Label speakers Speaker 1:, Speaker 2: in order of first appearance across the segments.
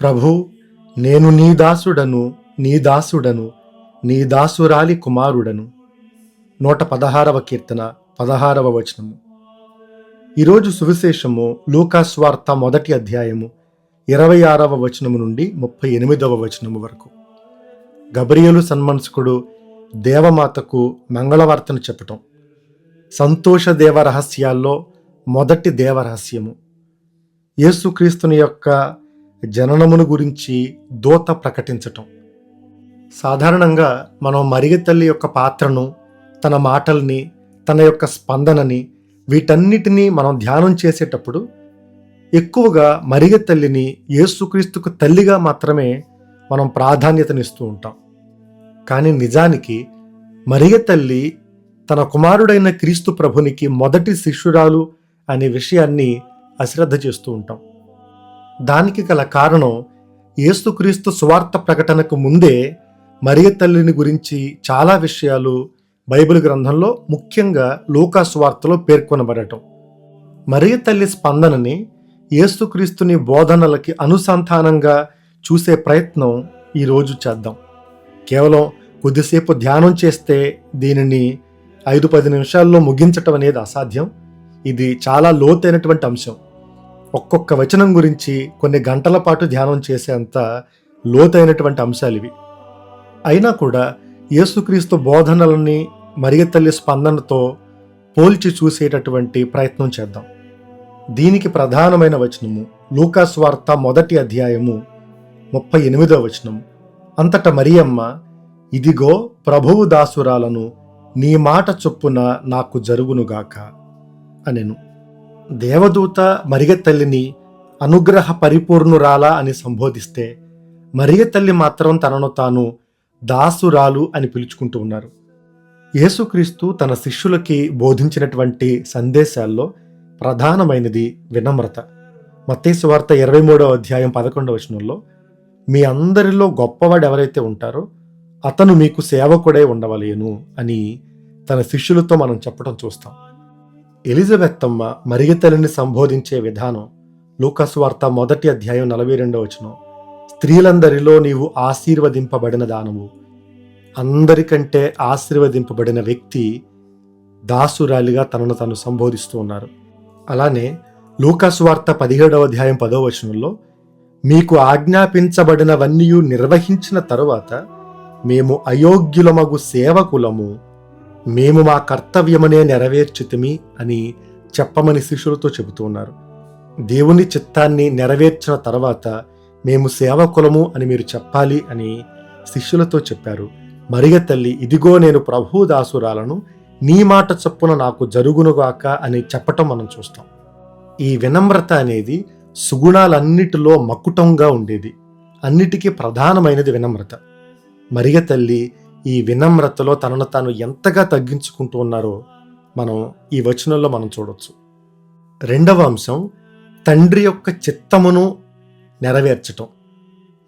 Speaker 1: ప్రభు నేను నీ దాసుడను నీ దాసుడను నీ దాసురాలి కుమారుడను. నూట పదహారవ కీర్తన పదహారవ వచనము. ఈరోజు సువిశేషము లూకాస్వార్త మొదటి అధ్యాయము ఇరవై ఆరవ వచనము నుండి ముప్పై ఎనిమిదవ వచనము వరకు. గబ్రియలు సన్మనస్కుడు దేవమాతకు మంగళవార్తను చెప్పటం. సంతోష దేవ రహస్యాల్లో మొదటి దేవరహస్యము. యేసుక్రీస్తుని యొక్క జననమును గురించి దూత ప్రకటించటం. సాధారణంగా మనం మరిగ తల్లి యొక్క పాత్రను తన మాటల్ని తన యొక్క స్పందనని వీటన్నిటినీ మనం ధ్యానం చేసేటప్పుడు ఎక్కువగా మరిగ తల్లిని యేసుక్రీస్తుకు తల్లిగా మాత్రమే మనం ప్రాధాన్యతనిస్తూ ఉంటాం. కానీ నిజానికి మరిగ తల్లి తన కుమారుడైన క్రీస్తు ప్రభునికి మొదటి శిష్యురాలు అనే విషయాన్ని అశ్రద్ధ చేస్తూ ఉంటాం. దానికి గల కారణం యేసుక్రీస్తు సువార్త ప్రకటనకు ముందే మరియ తల్లిని గురించి చాలా విషయాలు బైబిల్ గ్రంథంలో ముఖ్యంగా లూకా సువార్తలో పేర్కొనబడటం. మరియ తల్లి స్పందనని యేసుక్రీస్తుని బోధనలకి అనుసంధానంగా చూసే ప్రయత్నం ఈరోజు చేద్దాం. కేవలం కొద్దిసేపు ధ్యానం చేస్తే దీనిని ఐదు పది నిమిషాల్లో ముగించటం అనేది అసాధ్యం. ఇది చాలా లోతైనటువంటి అంశం. ఒక్కొక్క వచనం గురించి కొన్ని గంటల పాటు ధ్యానం చేసేంత లోతైనటువంటి అంశాలు ఇవి. అయినా కూడా యేసుక్రీస్తు బోధనలని మరియ తల్లి స్పందనతో పోల్చి చూసేటటువంటి ప్రయత్నం చేద్దాం. దీనికి ప్రధానమైన వచనము లూకాస్ వార్త మొదటి అధ్యాయము ముప్పై ఎనిమిదో వచనం. అంతట మరియమ్మ ఇదిగో ప్రభువు దాసురాలను నీ మాట చొప్పున నాకు జరుగునుగాక అనెను. దేవదూత మరిగ తల్లిని అనుగ్రహ పరిపూర్ణురాలా అని సంబోధిస్తే మరియ తల్లి మాత్రం తనను తాను దాసురాలు అని పిలుచుకుంటూ ఉన్నారు. యేసుక్రీస్తు తన శిష్యులకి బోధించినటువంటి సందేశాల్లో ప్రధానమైనది వినమ్రత. మత్తేసు వార్త ఇరవై మూడవ అధ్యాయం పదకొండవ వచనంలో మీ అందరిలో గొప్పవాడు ఎవరైతే ఉంటారో అతను మీకు సేవకుడై ఉండవలేను అని తన శిష్యులతో మనం చెప్పడం చూస్తాం. ఎలిజబెత్తమ్మ మరిగతల్లిని సంబోధించే విధానం లూకాసు వార్త మొదటి అధ్యాయం నలభై రెండవ వచనం. స్త్రీలందరిలో నీవు ఆశీర్వదింపబడిన దానవు. అందరికంటే ఆశీర్వదింపబడిన వ్యక్తి దాసురాలిగా తనను తను సంబోధిస్తూ ఉన్నారు. అలానే లూకాసు వార్త పదిహేడవ అధ్యాయం పదవ వచనంలో మీకు ఆజ్ఞాపించబడినవన్నీ నిర్వహించిన తరువాత మేము అయోగ్యులమగు సేవకులము మేము మా కర్తవ్యమనే నెరవేర్చితిమి అని చెప్పమని శిష్యులతో చెబుతూ ఉన్నారు. దేవుని చిత్తాన్ని నెరవేర్చిన తర్వాత మేము సేవకులము అని మీరు చెప్పాలి అని శిష్యులతో చెప్పారు. మరియ తల్లి ఇదిగో నేను ప్రభు దాసురాలను నీ మాట చొప్పున నాకు జరుగునుగాక అని చెప్పటం మనం చూస్తాం. ఈ వినమ్రత అనేది సుగుణాలన్నిటిలో మకుటంగా ఉండేది. అన్నిటికీ ప్రధానమైనది వినమ్రత. మరియ తల్లి ఈ వినమ్రతలో తనను తాను ఎంతగా తగ్గించుకుంటూ ఉన్నారో మనం ఈ వచనంలో మనం చూడవచ్చు రెండవ అంశం తండ్రి యొక్క చిత్తమును నెరవేర్చటం.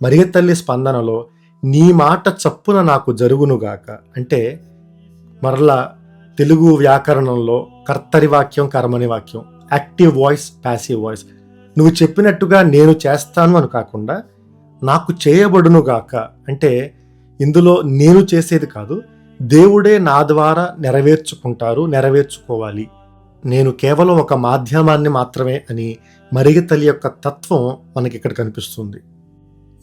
Speaker 1: మరియ తల్లి స్పందనలో నీ మాట చప్పున నాకు జరుగునుగాక. అంటే మరలా తెలుగు వ్యాకరణంలో కర్తరి వాక్యం కర్మని వాక్యం యాక్టివ్ వాయిస్ ప్యాసివ్ వాయిస్. నువ్వు చెప్పినట్టుగా నేను చేస్తాను అని కాకుండా నాకు చేయబడునుగాక. అంటే ఇందులో నేను చేసేది కాదు దేవుడే నా ద్వారా నెరవేర్చుకుంటారు నెరవేర్చుకోవాలి. నేను కేవలం ఒక మాధ్యమాన్ని మాత్రమే అని మరిగతల్లి యొక్క తత్వం మనకి ఇక్కడ కనిపిస్తుంది.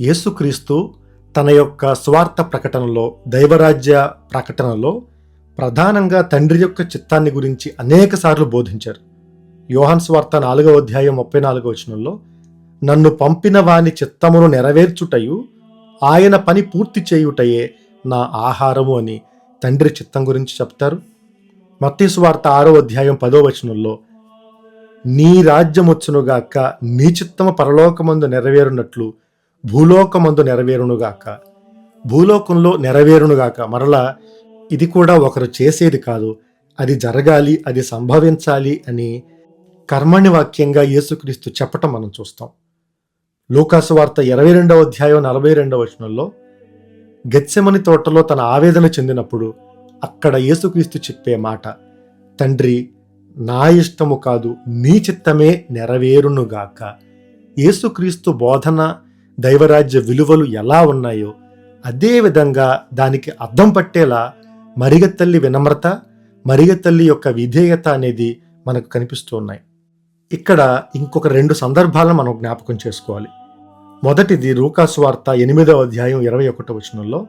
Speaker 1: యేసుక్రీస్తు తన యొక్క స్వార్థ ప్రకటనలో దైవరాజ్య ప్రకటనలో ప్రధానంగా తండ్రి యొక్క చిత్తాన్ని గురించి అనేక సార్లు బోధించారు. యోహన్ స్వార్థ నాలుగవ అధ్యాయం ముప్పై నాలుగవ వచనంలో నన్ను పంపిన వాని చిత్తమును నెరవేర్చుటయు ఆయన పని పూర్తి చేయుటయే నా ఆహారము అని తండ్రి చిత్తం గురించి చెప్తారు. మత్తీసు వార్త ఆరో అధ్యాయం పదో వచనంలో నీ రాజ్యమొచ్చునుగాక నీ చిత్తము పరలోకమందు నెరవేరునట్లు భూలోకమందు నెరవేరునుగాక భూలోకంలో నెరవేరునుగాక. మరలా ఇది కూడా ఒకరు చేసేది కాదు అది జరగాలి అది సంభవించాలి అని కర్మణి వాక్యంగా యేసుక్రీస్తు చెప్పటం మనం చూస్తాం. లూకాసు వార్త ఇరవై రెండవ అధ్యాయం నలభై రెండవ వచనంలో గెత్సెమని తోటలో తన ఆవేదన చెందినప్పుడు అక్కడ యేసుక్రీస్తు చెప్పే మాట తండ్రి నా ఇష్టము కాదు నీ చిత్తమే నెరవేరునుగాక యేసుక్రీస్తు బోధన దైవరాజ్య విలువలు ఎలా ఉన్నాయో అదేవిధంగా దానికి అర్థం పట్టేలా మరిగతల్లి వినమ్రత మరిగ తల్లి యొక్క విధేయత అనేది మనకు కనిపిస్తూ ఉన్నాయి. ఇక్కడ ఇంకొక రెండు సందర్భాలను మనం జ్ఞాపకం చేసుకోవాలి. మొదటిది రూకాసువార్త ఎనిమిదవ అధ్యాయం ఇరవై ఒకటో వచనంలో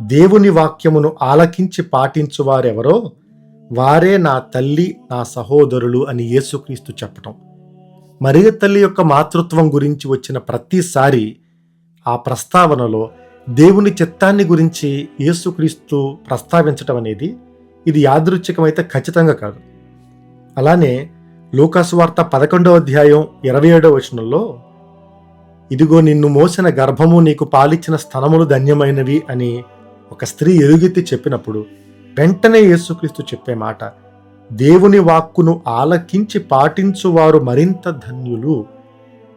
Speaker 1: దేవుని వాక్యమును ఆలకించి పాటించు వారెవరో వారే నా తల్లి నా సహోదరులు అని యేసుక్రీస్తు చెప్పటం. మరియ తల్లి యొక్క మాతృత్వం గురించి వచ్చిన ప్రతిసారి ఆ ప్రస్తావనలో దేవుని చిత్తాన్ని గురించి యేసుక్రీస్తు ప్రస్తావించటం అనేది ఇది యాదృచ్ఛికమైతే ఖచ్చితంగా కాదు. అలానే లూకాసువార్త పదకొండవ అధ్యాయం ఇరవై ఏడవ వచనంలో ఇదిగో నిన్ను మోసిన గర్భము నీకు పాలిచ్చిన స్థలములు ధన్యమైనవి అని ఒక స్త్రీ ఎలుగెత్తి చెప్పినప్పుడు వెంటనే యేసుక్రీస్తు చెప్పే మాట దేవుని వాక్కును ఆలకించి పాటించువారు మరింత ధన్యులు.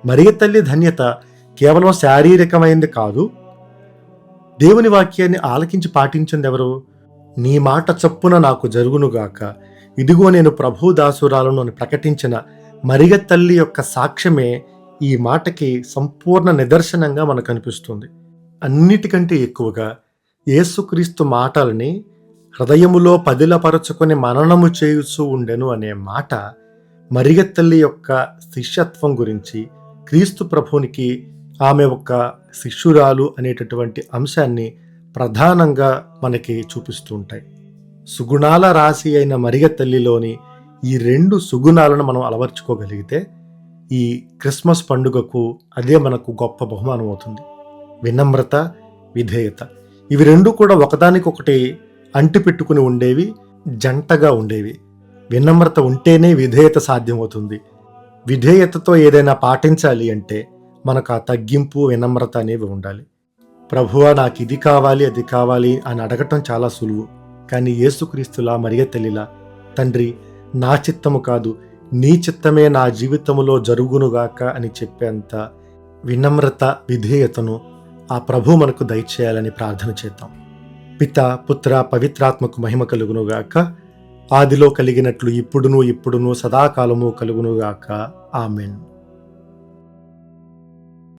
Speaker 1: మరియ తల్లి ధన్యత కేవలం శారీరకమైంది కాదు. దేవుని వాక్యాన్ని ఆలకించి పాటించింది ఎవరు నీ మాట చప్పున నాకు జరుగునుగాక. ఇదిగో నేను ప్రభు దాసురాలను అని ప్రకటించిన మరిగ తల్లి యొక్క సాక్ష్యమే ఈ మాటకి సంపూర్ణ నిదర్శనంగా మనకు అనిపిస్తుంది. అన్నిటికంటే ఎక్కువగా యేసుక్రీస్తు మాటలని హృదయములో పదిలపరచుకొని మననము చేయుచూ ఉండెను అనే మాట మరిగ తల్లి యొక్క శిష్యత్వం గురించి క్రీస్తు ప్రభునికి ఆమె ఒక శిష్యురాలు అనేటటువంటి అంశాన్ని ప్రధానంగా మనకి చూపిస్తూ ఉంటాయి. సుగుణాల రాశి అయిన మరిగ తల్లిలోని ఈ రెండు సుగుణాలను మనం అలవర్చుకోగలిగితే ఈ క్రిస్మస్ పండుగకు అదే మనకు గొప్ప బహుమానం అవుతుంది. వినమ్రత విధేయత. ఇవి రెండు కూడా ఒకదానికొకటి అంటిపెట్టుకుని ఉండేవి జంటగా ఉండేవి. వినమ్రత ఉంటేనే విధేయత సాధ్యమవుతుంది. విధేయతతో ఏదైనా పాటించాలి అంటే మనకు ఆ తగ్గింపు వినమ్రత అనేవి ఉండాలి. ప్రభువా నాకు ఇది కావాలి అది కావాలి అని అడగటం చాలా సులువు. కానీ యేసుక్రీస్తులా మరియ తల్లిలా తండ్రి నా చిత్తము కాదు నీ చిత్తమే నా జీవితములో జరుగునుగాక అని చెప్పేంత వినమ్రత విధేయతను ఆ ప్రభు మనకు దయచేయాలని ప్రార్థన చేద్దాం. పిత పుత్ర పవిత్రాత్మకు మహిమ కలుగునుగాక ఆదిలో కలిగినట్లు ఇప్పుడును ఇప్పుడును సదాకాలము కలుగునుగాక. ఆమెన్.